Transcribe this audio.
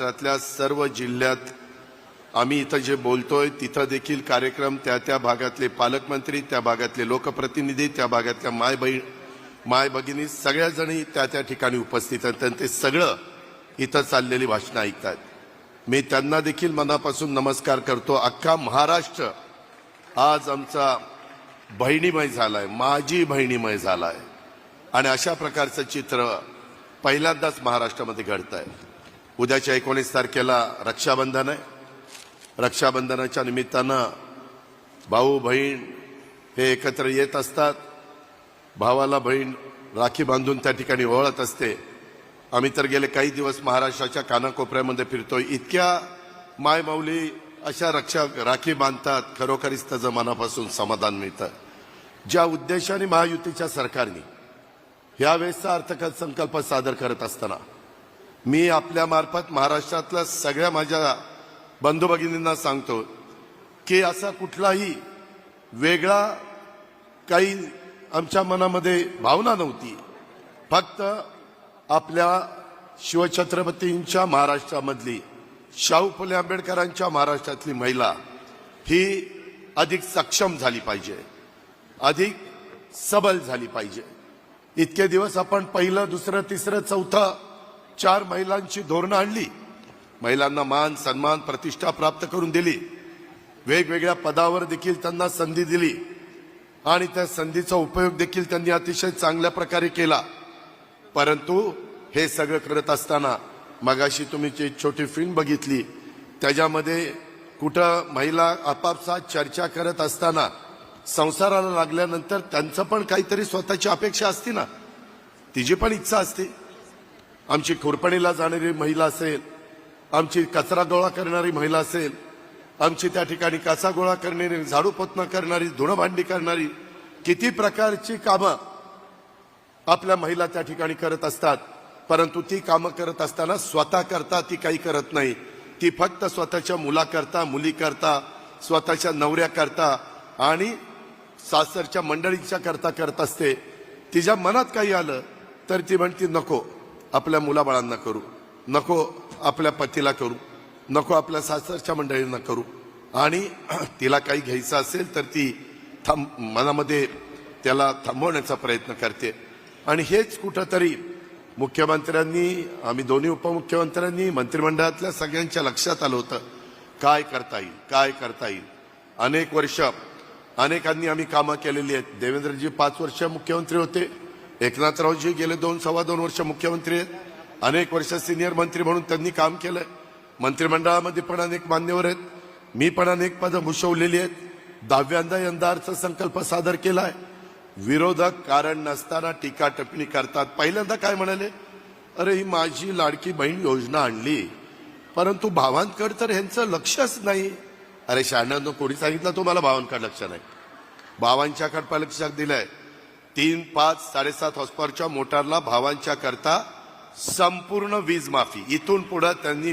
महाराष्ट्रातल्या सर्व जिल्ह्यात आम्ही इथं जे बोलतोय तिथं देखील कार्यक्रम त्या त्या भागातले पालकमंत्री त्या भागातले लोकप्रतिनिधी त्या भागातल्या माय बहीण माय भगिनी सगळ्याजणी त्या त्या ठिकाणी उपस्थित आहेत आणि ते सगळं इथं चाललेली भाषणं ऐकतात मी त्यांना देखील मनापासून नमस्कार करतो. अख्खा महाराष्ट्र आज आमचा बहिणीमय झालाय माझी बहिणीमय झालाय. आणि अशा प्रकारचं चित्र पहिल्यांदाच महाराष्ट्रामध्ये घडत आहे उद्याच्या एकोणीस तारखेला रक्षाबंधन आहे. रक्षाबंधनाच्या निमित्तानं भाऊ बहीण हे एकत्र येत असतात. भावाला बहीण राखी बांधून त्या ठिकाणी ओळत असते. आम्ही तर गेले काही दिवस महाराष्ट्राच्या कानाकोपऱ्यामध्ये फिरतोय. इतक्या मायमाऊली अशा रक्षा राखी बांधतात खरोखरीच त्याचं मनापासून समाधान मिळतं. ज्या उद्देशाने महायुतीच्या सरकारने यावेळेसचा अर्थसंकल्प सादर करत असताना मी आपल्या मार्फत महाराष्ट्रातल्या सगळ्या माझ्या बंधू भगिनींना सांगतो की असा कुठलाही वेगळा काही आमच्या मनामध्ये भावना नव्हती. फक्त आपल्या शिवछत्रपतींच्या महाराष्ट्रामधली शाहू फुले आंबेडकरांच्या महाराष्ट्रातली महिला ही अधिक सक्षम झाली पाहिजे. अधिक सबल झाली पाहिजे. इतके दिवस आपण पहिलं दुसरं तिसरं चौथं चार महिलांची धोरणं आणली. महिलांना मान सन्मान प्रतिष्ठा प्राप्त करून दिली. वेगवेगळ्या पदावर देखील त्यांना संधी दिली. आणि त्या संधीचा उपयोग देखील त्यांनी अतिशय चांगल्या प्रकारे केला. परंतु हे सगळं करत असताना मगाशी तुम्ही जी छोटी फिल्म बघितली त्याच्यामध्ये कुठं महिला आपापसात चर्चा करत असताना संसाराला लागल्यानंतर त्यांचं पण काहीतरी स्वतःची अपेक्षा असते ना? तिची पण इच्छा असते. आमची खुरपणीला जाणारी महिला असेल आमची कचरा गोळा करणारी महिला असेल आमची त्या ठिकाणी कसा गोळा करणारी झाडू पोतना करणारी धुणभांडी करणारी किती प्रकारची कामं आपल्या महिला त्या ठिकाणी करत असतात. परंतु ती कामं करत असताना स्वतः करता ती काही करत नाही. ती फक्त स्वतःच्या मुलाकरता मुली करता स्वतःच्या नवऱ्या करता आणि सासरच्या मंडळींच्या करता करत असते. तिच्या मनात काही आलं तर ती म्हणती नको आपल्या मुलाबाळांना करू. नको आपल्या पतीला करू. नको आपल्या सासरच्या मंडळींना करू. आणि तिला काही घ्यायचं असेल तर ती थांब मनामध्ये त्याला थांबवण्याचा प्रयत्न करते. आणि हेच कुठंतरी मुख्यमंत्र्यांनी आम्ही दोन्ही उपमुख्यमंत्र्यांनी मंत्रिमंडळातल्या सगळ्यांच्या लक्षात आलं होतं. काय करता येईल? काय करता येईल? अनेक वर्ष अनेकांनी आम्ही कामं केलेली आहेत. देवेंद्रजी पाच वर्ष मुख्यमंत्री होते. एकनाथरावजी गेले दोन सव्वा दोन वर्ष मुख्यमंत्री आहेत. अनेक वर्ष सिनियर मंत्री म्हणून त्यांनी काम केलंय. मंत्रिमंडळामध्ये पण अनेक मान्यवर आहेत. मी पण अनेक पदं भूषवलेली आहेत. दहाव्यांदा यंदा अर्थसंकल्प सादर केलाय. विरोधक कारण नसताना टीका टिप्पणी करतात. पहिल्यांदा काय म्हणाले? अरे ही माझी लाडकी बहीण योजना आणली. परंतु भावांकड तर ह्यांचं लक्षच नाही. अरे शहाण्यांनो कोणी सांगितलं? तुम्हाला भावांकड लक्ष नाही. भावांच्याकडे लक्ष दिलंय. तीन पाच साडेसात हॉस्पॉरच्या मोटारला भावांच्या करता संपूर्ण वीज माफी. इथून पुढे त्यांनी